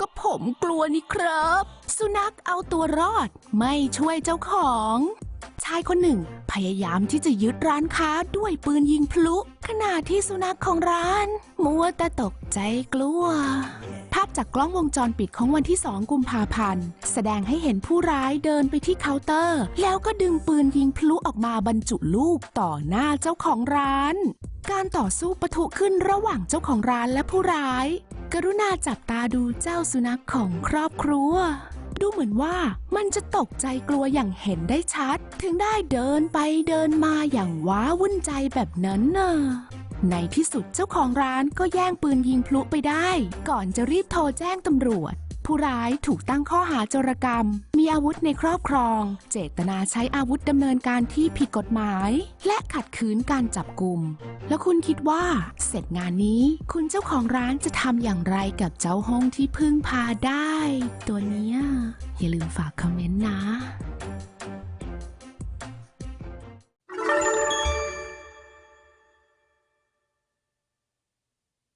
ก็ผมกลัวนี่ครับ สุนัขเอาตัวรอด ไม่ช่วยเจ้าของ ชายคนหนึ่ง พยายามที่จะยึดร้านค้าด้วยปืนยิงพลุ ขณะที่สุนัขของร้าน มัวแต่ตกใจกลัว ภาพจากกล้องวงจรปิดของวันที่2กุมภาพันธ์ แสดงให้เห็นผู้ร้ายเดินไปที่เคาน์เตอร์ แล้วก็ดึงปืนยิงพลุออกมาบรรจุลูกต่อหน้าเจ้าของร้านการต่อสู้ปะทุขึ้นระหว่างเจ้าของร้านและผู้ร้าย กรุณาจับตาดูเจ้าสุนัขของครอบครัว ดูเหมือนว่ามันจะตกใจกลัวอย่างเห็นได้ชัด ถึงได้เดินไปเดินมาอย่างว้าวุ่นใจแบบนั้นน่ะในที่สุดเจ้าของร้านก็แย่งปืนยิงพลุไปได้ ก่อนจะรีบโทรแจ้งตำรวจ ผู้ร้ายถูกตั้งข้อหาโจรกรรม อาวุธในครอบครอง เจตนาใช้อาวุธดำเนินการที่ผิดกฎหมาย และขัดขืนการจับกลุ่ม แล้วคุณคิดว่า เสร็จงานนี้ คุณเจ้าของร้านจะทำอย่างไรกับเจ้าห้องที่พึ่งพาได้ ตัวเนี้ยอย่าลืมฝากคอมเมนต์นะ